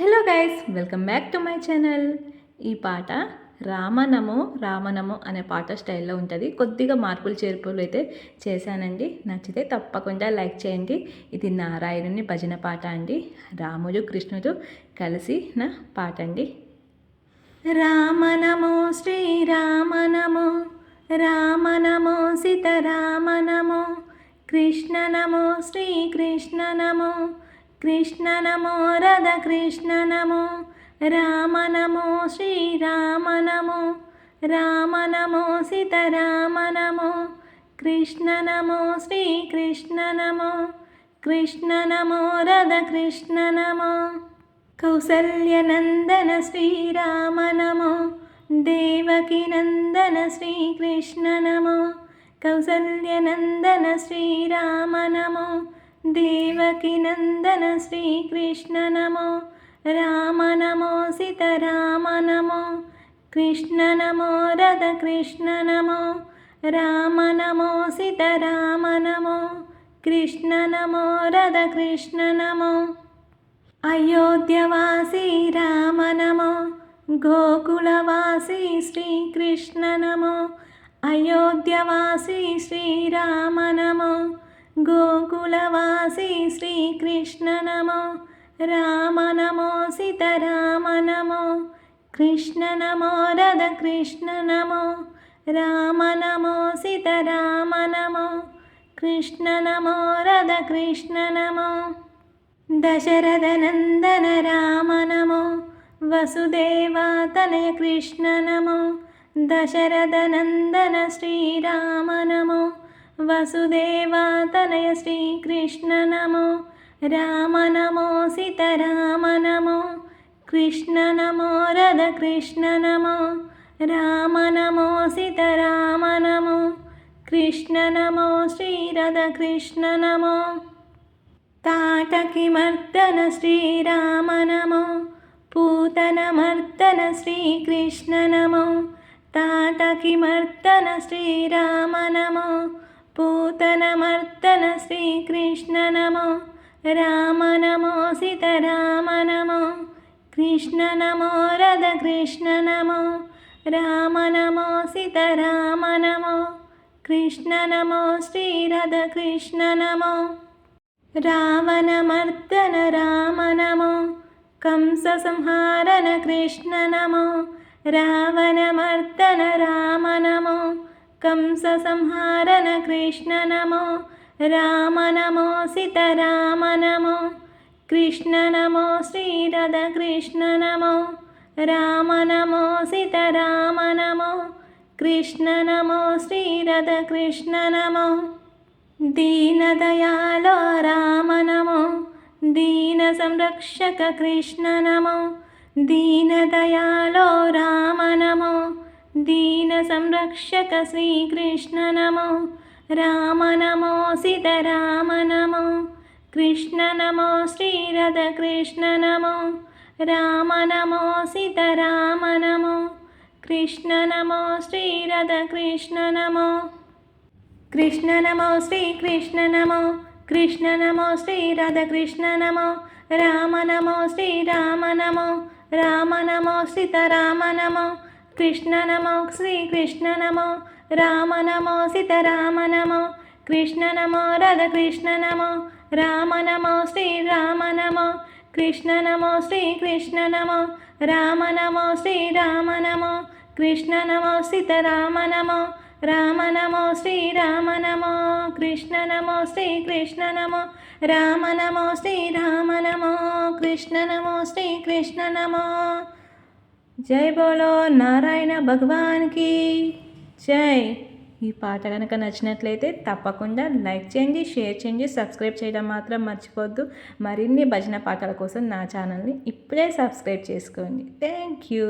Hello guys welcome back to my channel. ఈ పాట రామనము రామనము అనే పాట స్టైల్లో ఉంటుంది. కొద్దిగా మార్పులు చేర్పులు అయితే చేశానండి. నచ్చితే తప్పకుండా లైక్ చేయండి. ఇది నారాయణుని భజన పాట అండి. రాముడు కృష్ణుడు కలిసి నా పాట అండి రామనమో శ్రీరామనమో రామనమో సీతారామనమో కృష్ణ నమో కృష్ణ నమో రథ కృష్ణ నమో రామ నమో శ్రీరామ నమో రామ నమో సీతారామ నమో కృష్ణ నమో శ్రీకృష్ణ నమో కృష్ణ నమో రథ కృష్ణ నమో. కౌసల్యనందన శ్రీరామ నమో దేవకి నందన శ్రీకృష్ణ నమో కౌసల్యనందన శ్రీరామ నమో దేవకి నందన శ్రీకృష్ణ నమో. రామ నమో సీతరామ నమో. కృష్ణ నమో రథ కృష్ణ నమో. రామ నమో సీతరామ నమో. కృష్ణ నమో రథ కృష్ణ నమో. అయోధ్యవాసి రామ నమో. గోకులవాసి శ్రీకృష్ణ నమో. అయోధ్యవాసి శ్రీరామ నమో. गोकुलवासी श्रीकृष्ण नमो। राम नमो नमोषितराम नमो। कृष्ण नमो राधकृष्ण नमो। राम नमो नमोषितराम नमो। कृष्ण नमो राधकृष्ण नमो। दशरथनन्दन राम नमो। वसुदेवातने कृष्ण नमो। दशरथनन्दन श्रीराम नमो। వసుదేవాతనయ శ్రీకృష్ణ నమో. రామ నమో సీతరామ నమో. కృష్ణ నమో రథ కృష్ణ నమో. రామ నమో సీతరామ నమో. కృష్ణ నమో శ్రీరథ కృష్ణ నమో. తాటకి మర్దన శ్రీరామ నమో. పూతన మర్దన శ్రీకృష్ణ నమో. తాటకి మర్దన శ్రీరామ నమో. पूतनमर्तन श्रीकृष्ण नमो। राम नमो सीतराम नमो। कृष्ण नमो राधकृष्ण नमो। राम नमो सीतराम नमो। कृष्ण नमो श्रीराधकृष्ण नमो। रावणमर्दन राम नमो। कंससंहारन कृष्ण नमो। रावणमर्दन राम नमो। कंससंहारन कृष्ण नमो राम नमो नमोषितराम नमो कृष्ण नमो श्रीरधकृष्ण नमो राम नमो नमोषितराम नमो कृष्ण नमो श्रीरधकृष्ण नमो। दीनदयालो राम नमो दीनसंरक्षक कृष्ण नमो दीनदया దీన సంరక్షక శ్రీకృష్ణ నమో రామ నమో సీత రామ నమో కృష్ణ నమో శ్రీరథ కృష్ణ నమో రామ నమో సీత నమో కృష్ణ నమో శ్రీరథ కృష్ణ నమో కృష్ణ నమో శ్రీకృష్ణ నమో కృష్ణ నమో శ్రీరథ కృష్ణ నమో రామ నమో శ్రీరామ నమో రామ నమో సీత రామ నమో కృష్ణ నమో శ్రీకృష్ణ నమో రామ నమో సీతారామ నమో కృష్ణ నమో రాధకృష్ణ నమో రామ నమో శ్రీరామ నమో కృష్ణ నమో శ్రీకృష్ణ నమో రామ నమో శ్రీరామ నమో కృష్ణ నమో సీతారామ నమో రామ నమో శ్రీరామ నమో కృష్ణ నమో శ్రీకృష్ణ నమో రామ నమో శ్రీరామ నమో కృష్ణ నమో శ్రీకృష్ణ నమో జై బోలో నారాయణ భగవాన్కి. జై. ఈ పాట కనుక నచ్చినట్లయితే తప్పకుండా లైక్ చేయండి షేర్ చేయండి సబ్స్క్రైబ్ చేయడం మాత్రం మర్చిపోద్దు. మరిన్ని భజన పాటల కోసం నా ఛానల్ని ఇప్పుడే సబ్స్క్రైబ్ చేసుకోండి. Thank you.